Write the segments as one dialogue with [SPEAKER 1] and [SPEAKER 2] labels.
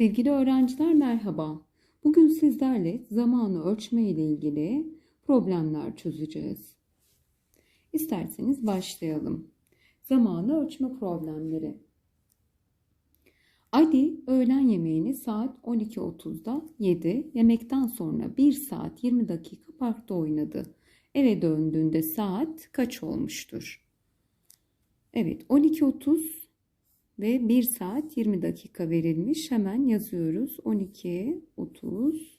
[SPEAKER 1] Sevgili öğrenciler merhaba. Bugün sizlerle zamanı ölçme ile ilgili problemler çözeceğiz. İsterseniz başlayalım. Zamanı ölçme problemleri. Ali öğlen yemeğini saat 12.30'da yedi. Yemekten sonra 1 saat 20 dakika parkta oynadı. Eve döndüğünde saat kaç olmuştur? Evet 12.30 ve 1 saat 20 dakika verilmiş. Hemen yazıyoruz. 12, 30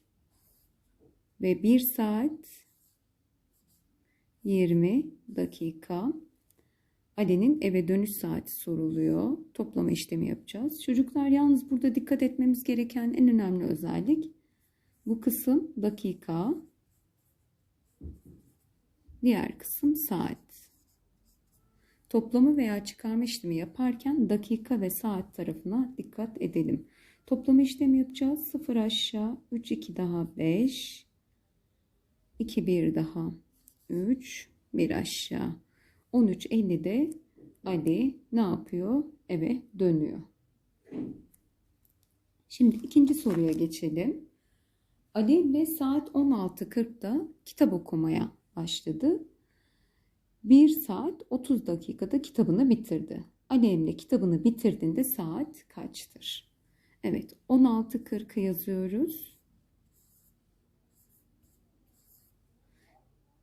[SPEAKER 1] ve 1 saat 20 dakika. Ali'nin eve dönüş saati soruluyor. Toplama işlemi yapacağız. Çocuklar yalnız burada dikkat etmemiz gereken en önemli özellik bu kısım dakika. Diğer kısım saat. Toplama veya çıkarma işlemi yaparken dakika ve saat tarafına dikkat edelim. Toplama işlemi yapacağız. 0 aşağı 3 2 daha 5 2 1 daha 3 1 aşağı 13 50'de Ali ne yapıyor? Eve dönüyor. Şimdi ikinci soruya geçelim. Ali ve saat 16.40'da kitap okumaya başladı. 1 saat 30 dakikada kitabını bitirdi. Ali Emre kitabını bitirdiğinde saat kaçtır? Evet 16.40'ı yazıyoruz.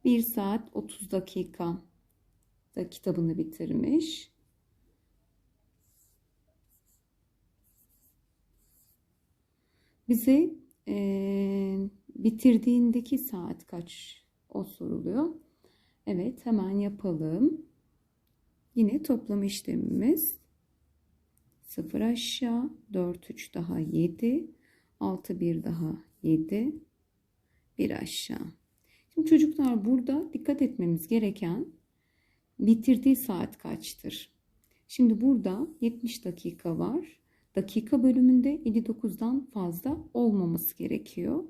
[SPEAKER 1] 1 saat 30 dakika da kitabını bitirmiş. Bize e, bitirdiğindeki saat kaç o soruluyor. Evet hemen yapalım. Yine toplam işlemimiz 0 aşağı 4 3 daha 7 6 1 daha 7 1 aşağı. Şimdi çocuklar burada dikkat etmemiz gereken bitirdiği saat kaçtır? Şimdi burada 70 dakika var. Dakika bölümünde 59'dan fazla olmaması gerekiyor.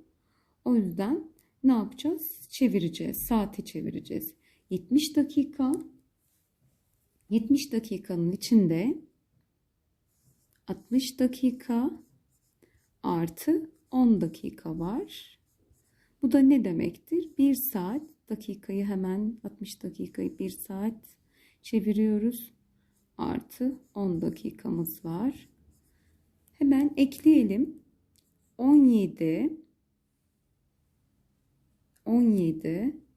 [SPEAKER 1] O yüzden ne yapacağız? Çevireceğiz. Saati çevireceğiz. 70 dakika 70 dakikanın içinde 60 dakika artı 10 dakika var. Bu da ne demektir? 1 saat dakikayı hemen 60 dakikayı 1 saat çeviriyoruz. Artı 10 dakikamız var. Hemen ekleyelim. 17 17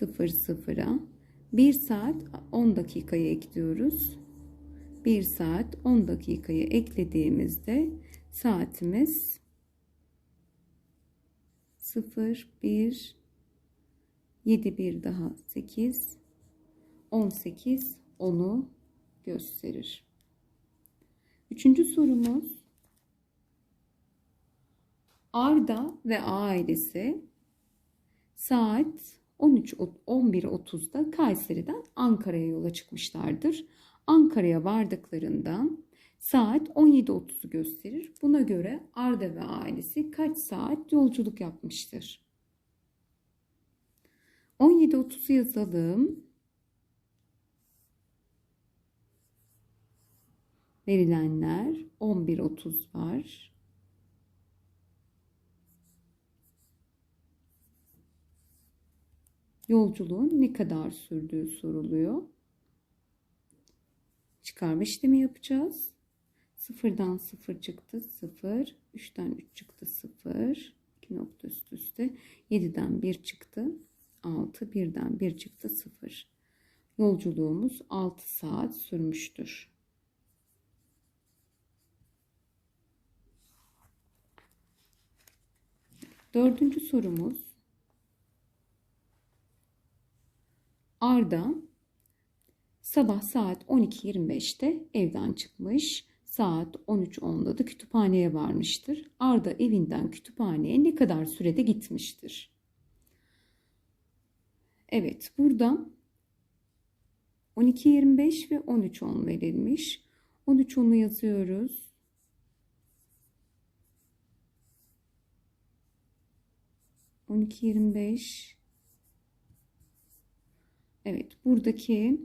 [SPEAKER 1] 0 0'a 1 saat 10 dakikayı ekliyoruz. 1 saat 10 dakikayı eklediğimizde saatimiz 0 1 7 1 daha 8 18 10'u gösterir. Üçüncü sorumuz Arda ve ailesi saat 13 11.30'da Kayseri'den Ankara'ya yola çıkmışlardır. Ankara'ya vardıklarında saat 17.30'u gösterir. Buna göre Arda ve ailesi kaç saat yolculuk yapmıştır? 17.30'u yazalım. Verilenler 11.30 var. Yolculuğun ne kadar sürdüğü soruluyor. Çıkarma işlemi yapacağız. Sıfırdan sıfır çıktı sıfır. Üçten üç çıktı sıfır. İki nokta üst üste. Yediden bir çıktı. Altı. Birden bir çıktı sıfır. Yolculuğumuz altı saat sürmüştür. Dördüncü sorumuz. Arda sabah saat 12.25'te evden çıkmış. Saat 13.10'da da kütüphaneye varmıştır. Arda evinden kütüphaneye ne kadar sürede gitmiştir? Evet burada 12.25 ve 13.10 verilmiş. 13.10'u yazıyoruz. On iki yirmi beş Evet buradaki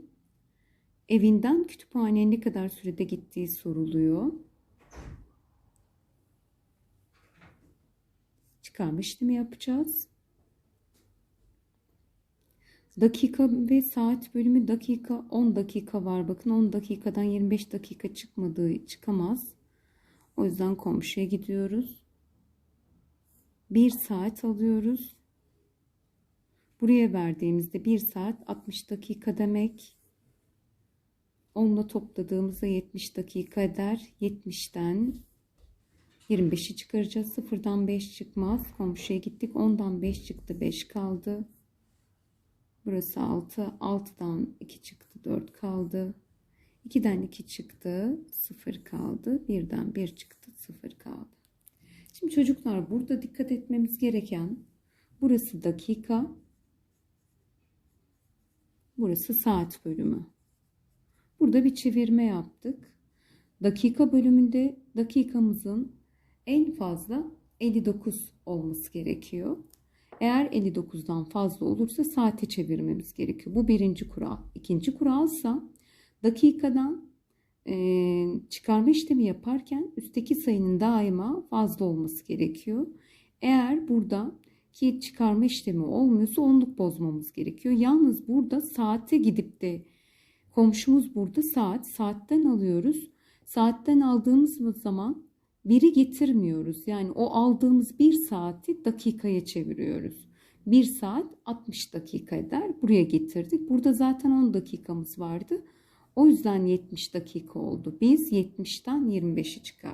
[SPEAKER 1] Evinden kütüphaneye ne kadar sürede gittiği soruluyor. Çıkarma işlemi yapacağız. Dakika ve saat bölümü dakika 10 dakika var. Bakın 10 dakikadan 25 dakika çıkmadığı çıkamaz. O yüzden komşuya gidiyoruz. 1 saat alıyoruz. Buraya verdiğimizde 1 saat 60 dakika demek. 10'la topladığımızda 70 dakika eder. 70'ten 25'i çıkaracağız. Sıfırdan 5 çıkmaz. Komşuya gittik. 10'dan 5 çıktı. 5 kaldı. Burası 6. 6'dan 2 çıktı. 4 kaldı. 2'den 2 çıktı. 0 kaldı. 1'den 1 çıktı. 0 kaldı. Şimdi çocuklar burada dikkat etmemiz gereken burası dakika. Burası saat bölümü. Burada bir çevirme yaptık. Dakika bölümünde dakikamızın en fazla 59 olması gerekiyor. Eğer 59'dan fazla olursa saate çevirmemiz gerekiyor. Bu birinci kural. İkinci kuralsa dakikadan e, çıkarma işlemi yaparken üstteki sayının daima fazla olması gerekiyor. Eğer burada ki çıkarma işlemi olmuyorsa onluk bozmamız gerekiyor. Yalnız burada saate gidip de komşumuz burada saat saatten alıyoruz. Saatten aldığımız zaman biri getirmiyoruz. Yani o aldığımız bir saati dakikaya çeviriyoruz. Bir saat 60 dakika eder. Buraya getirdik. Burada zaten 10 dakikamız vardı. O yüzden 70 dakika oldu. Biz 70'ten 25'i çıkardık.